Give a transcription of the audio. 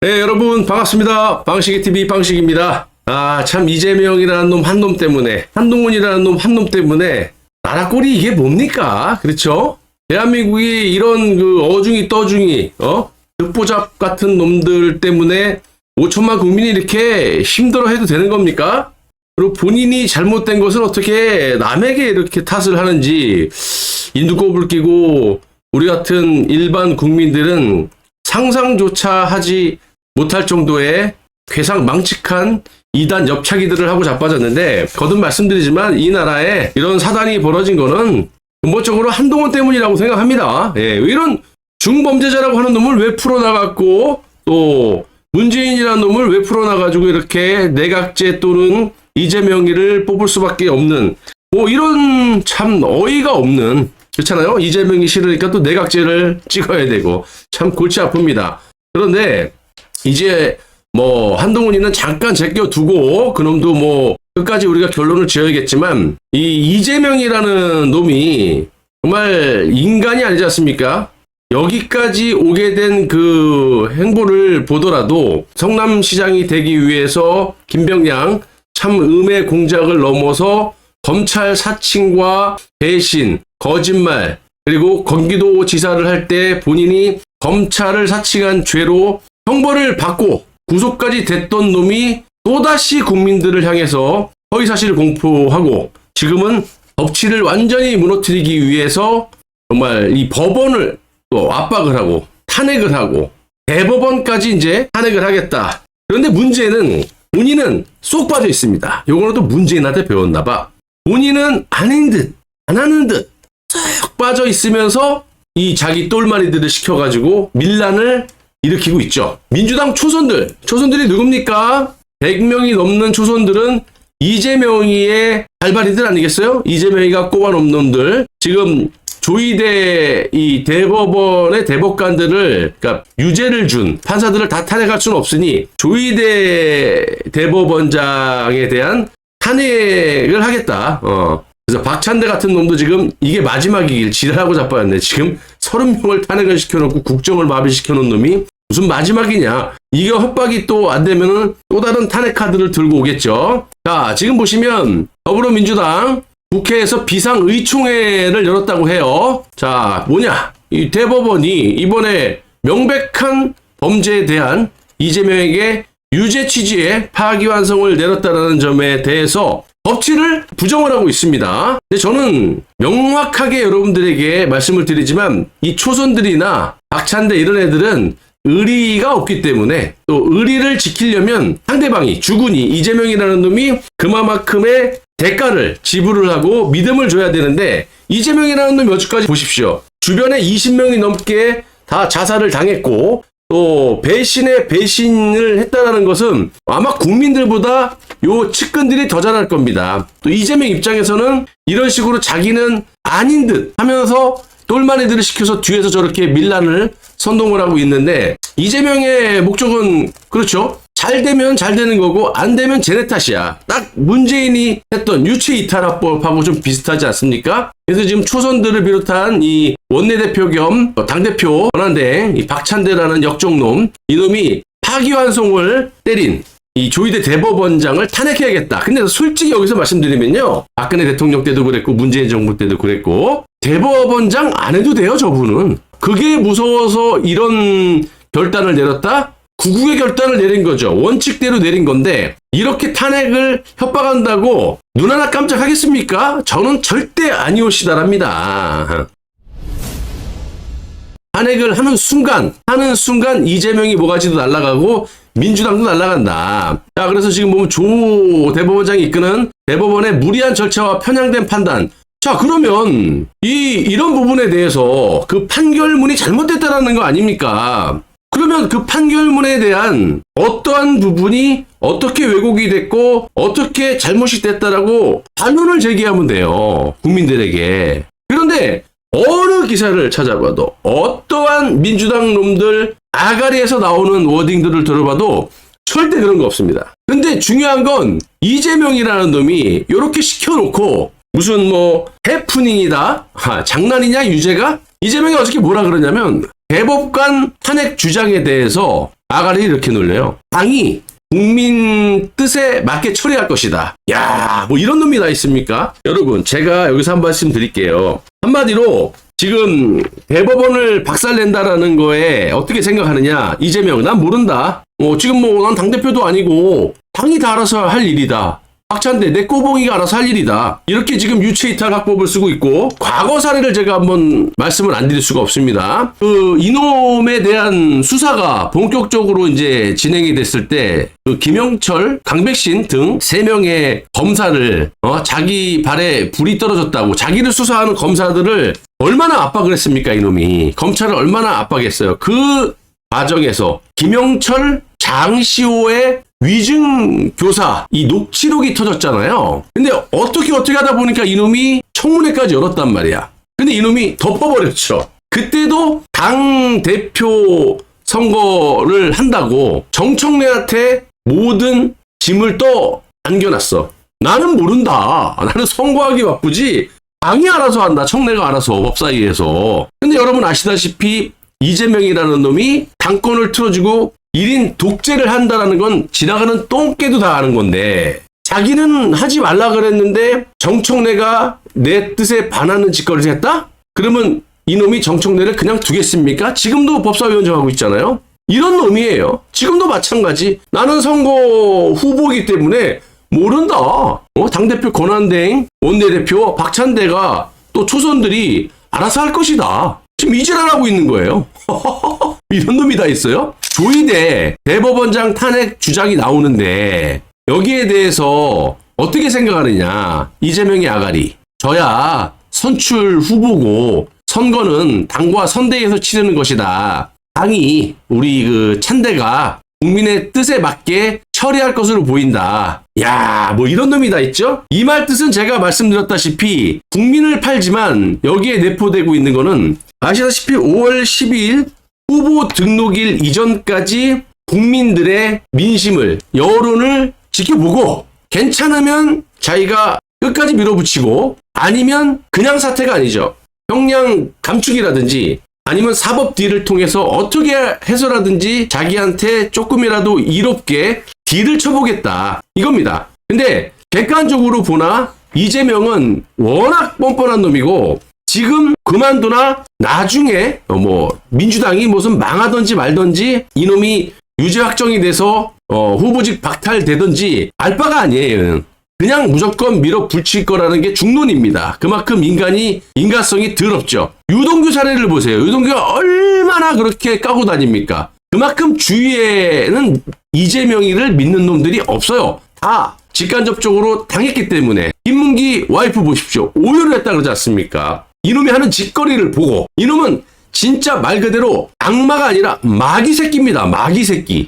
네, 여러분 반갑습니다. 방식이 TV 방식입니다. 아, 참 이재명이라는 놈 한 놈 때문에 한동훈이라는 놈 한 놈 때문에 나라 꼴이 이게 뭡니까? 그렇죠? 대한민국이 이런 그 어중이 떠중이 어? 듣보잡 같은 놈들 때문에 5천만 국민이 이렇게 힘들어 해도 되는 겁니까? 그리고 본인이 잘못된 것을 어떻게 남에게 이렇게 탓을 하는지 인두껍을 끼고 우리 같은 일반 국민들은 상상조차 하지 못할 정도의 괴상 망측한 이단 옆차기들을 하고 자빠졌는데 거듭 말씀드리지만 이 나라에 이런 사단이 벌어진 거는 근본적으로 한동훈 때문이라고 생각합니다. 예, 이런 중범죄자라고 하는 놈을 왜 풀어나갔고 또 문재인이라는 놈을 왜 풀어나가지고 이렇게 내각제 또는 이재명이를 뽑을 수밖에 없는 뭐 이런 참 어이가 없는 그렇잖아요. 이재명이 싫으니까 또 내각제를 찍어야 되고 참 골치 아픕니다. 그런데 이제 뭐 한동훈이는 잠깐 제껴두고 그놈도 뭐 끝까지 우리가 결론을 지어야겠지만 이 이재명이라는 놈이 정말 인간이 아니지 않습니까? 여기까지 오게 된 그 행보를 보더라도 성남시장이 되기 위해서 김병양 참 음의 공작을 넘어서 검찰 사칭과 배신, 거짓말, 그리고 경기도 지사를 할 때 본인이 검찰을 사칭한 죄로 형벌을 받고 구속까지 됐던 놈이 또다시 국민들을 향해서 허위사실을 공포하고 지금은 법치를 완전히 무너뜨리기 위해서 정말 이 법원을 또 압박을 하고 탄핵을 하고 대법원까지 이제 탄핵을 하겠다. 그런데 문제는 본인은 쏙 빠져 있습니다. 요거는 또 문재인한테 배웠나 봐. 본인은 아닌 듯, 안 하는 듯, 쏙 빠져 있으면서 이 자기 똘마리들을 시켜가지고 밀란을 일으키고 있죠. 민주당 초선들, 초선들이 누굽니까? 100명이 넘는 초선들은 이재명이의 발발이들 아니겠어요? 이재명이가 꼽아놓은 놈들. 지금 조이대 이 대법원의 대법관들을 그러니까 유죄를 준 판사들을 다 탄핵할 수는 없으니 조이대 대법원장에 대한 탄핵을 하겠다. 어. 그래서 박찬대 같은 놈도 지금 이게 마지막이길 지랄하고 자빠졌네. 지금 30명을 탄핵을 시켜놓고 국정을 마비시켜놓은 놈이 무슨 마지막이냐. 이게 협박이 또 안 되면은 또 다른 탄핵 카드를 들고 오겠죠. 자, 지금 보시면 더불어민주당 국회에서 비상의총회를 열었다고 해요. 자, 뭐냐? 이 대법원이 이번에 명백한 범죄에 대한 이재명에게 유죄 취지의 파기환송을 내렸다는 점에 대해서 법치를 부정을 하고 있습니다. 근데 저는 명확하게 여러분들에게 말씀을 드리지만 이 초선들이나 박찬대 이런 애들은 의리가 없기 때문에 또 의리를 지키려면 상대방이 주군이 이재명이라는 놈이 그만큼의 대가를 지불을 하고 믿음을 줘야 되는데 이재명이라는 놈이 여기까지 보십시오. 주변에 20명이 넘게 다 자살을 당했고 또 배신에 배신을 했다라는 것은 아마 국민들보다 요 측근들이 더 잘할 겁니다. 또 이재명 입장에서는 이런 식으로 자기는 아닌 듯 하면서 똘마니들을 시켜서 뒤에서 저렇게 밀란을 선동을 하고 있는데 이재명의 목적은 그렇죠. 잘 되면 잘 되는 거고 안 되면 쟤네 탓이야. 딱 문재인이 했던 유체 이탈화법하고 좀 비슷하지 않습니까? 그래서 지금 초선들을 비롯한 이 원내대표 겸 당대표 권한대 이 박찬대라는 역적놈 이놈이 파기환송을 때린 이 조희대 대법원장을 탄핵해야겠다. 근데 솔직히 여기서 말씀드리면요. 박근혜 대통령 때도 그랬고 문재인 정부 때도 그랬고 대법원장 안 해도 돼요, 저분은. 그게 무서워서 이런 결단을 내렸다? 구국의 결단을 내린 거죠. 원칙대로 내린 건데 이렇게 탄핵을 협박한다고 눈 하나 깜짝하겠습니까? 저는 절대 아니오시다랍니다. 탄핵을 하는 순간 하는 순간 이재명이 뭐가지도 날아가고 민주당도 날아간다. 자 그래서 지금 보면 조 대법원장이 이끄는 대법원의 무리한 절차와 편향된 판단. 자 그러면 이 이런 부분에 대해서 그 판결문이 잘못됐다라는 거 아닙니까? 그러면 그 판결문에 대한 어떠한 부분이 어떻게 왜곡이 됐고 어떻게 잘못이 됐다라고 반론을 제기하면 돼요 국민들에게. 그런데 어느 기사를 찾아봐도 어떠한 민주당 놈들 아가리에서 나오는 워딩들을 들어봐도 절대 그런 거 없습니다. 근데 중요한 건 이재명이라는 놈이 이렇게 시켜놓고 무슨 뭐 해프닝이다 아, 장난이냐 유죄가 이재명이 어저께 뭐라 그러냐면 대법관 탄핵 주장에 대해서 아가리 이렇게 놀려요. 당이 국민 뜻에 맞게 처리할 것이다. 야, 뭐 이런 놈이 다 있습니까? 여러분, 제가 여기서 한 말씀 드릴게요. 한마디로 지금 대법원을 박살낸다라는 거에 어떻게 생각하느냐? 이재명, 난 모른다. 어, 지금 뭐 난 당대표도 아니고 당이 다 알아서 할 일이다. 박찬대 내 꼬봉이가 알아서 할 일이다. 이렇게 지금 유체이탈 학법을 쓰고 있고 과거 사례를 제가 한번 말씀을 안 드릴 수가 없습니다. 그 이놈에 대한 수사가 본격적으로 이제 진행이 됐을 때 그 김영철, 강백신 등 세 명의 검사를 어, 자기 발에 불이 떨어졌다고 자기를 수사하는 검사들을 얼마나 압박을 했습니까 이놈이 검찰을 얼마나 압박했어요. 그 과정에서 김영철, 장시호의 위증 교사 이 녹취록이 터졌잖아요. 근데 어떻게 어떻게 하다 보니까 이놈이 청문회까지 열었단 말이야. 근데 이놈이 덮어버렸죠. 그때도 당 대표 선거를 한다고 정청래한테 모든 짐을 또 안겨놨어. 나는 모른다. 나는 선거하기 바쁘지. 당이 알아서 한다. 청래가 알아서 법사위에서. 근데 여러분 아시다시피 이재명이라는 놈이 당권을 틀어주고 1인 독재를 한다라는 건 지나가는 똥개도 다 아는 건데 자기는 하지 말라 그랬는데 정청래가 내 뜻에 반하는 짓거리를 했다? 그러면 이놈이 정청래를 그냥 두겠습니까? 지금도 법사위원장 하고 있잖아요. 이런 놈이에요. 지금도 마찬가지. 나는 선거 후보이기 때문에 모른다. 어? 당대표 권한대행, 원내대표 박찬대가 또 초선들이 알아서 할 것이다. 지금 이질하고 있는 거예요. 이런 놈이 다 있어요? 조이대 대법원장 탄핵 주장이 나오는데 여기에 대해서 어떻게 생각하느냐? 이재명의 아가리. 저야 선출 후보고 선거는 당과 선대에서 치르는 것이다. 당이 우리 그 찬대가 국민의 뜻에 맞게 처리할 것으로 보인다. 야, 뭐 이런 놈이 다 있죠? 이 말 뜻은 제가 말씀드렸다시피 국민을 팔지만 여기에 내포되고 있는 거는 아시다시피 5월 12일 후보 등록일 이전까지 국민들의 민심을 여론을 지켜보고 괜찮으면 자기가 끝까지 밀어붙이고 아니면 그냥 사태가 아니죠. 형량 감축이라든지 아니면 사법 딜을 통해서 어떻게 해서라든지 자기한테 조금이라도 이롭게 딜을 쳐보겠다. 이겁니다. 근데 객관적으로 보나 이재명은 워낙 뻔뻔한 놈이고 지금 그만두나 나중에 어, 뭐 민주당이 무슨 망하든지 말든지 이놈이 유죄 확정이 돼서 어, 후보직 박탈되든지 알 바가 아니에요. 그냥 무조건 밀어 붙일 거라는 게 중론입니다. 그만큼 인간이 인간성이 더럽죠. 유동규 사례를 보세요. 유동규가 얼마나 그렇게 까고 다닙니까? 그만큼 주위에는 이재명이를 믿는 놈들이 없어요. 다 직간접적으로 당했기 때문에 김문기 와이프 보십시오. 오열을 했다 그러지 않습니까? 이놈이 하는 짓거리를 보고 이놈은 진짜 말 그대로 악마가 아니라 마귀 새끼입니다. 마귀 새끼.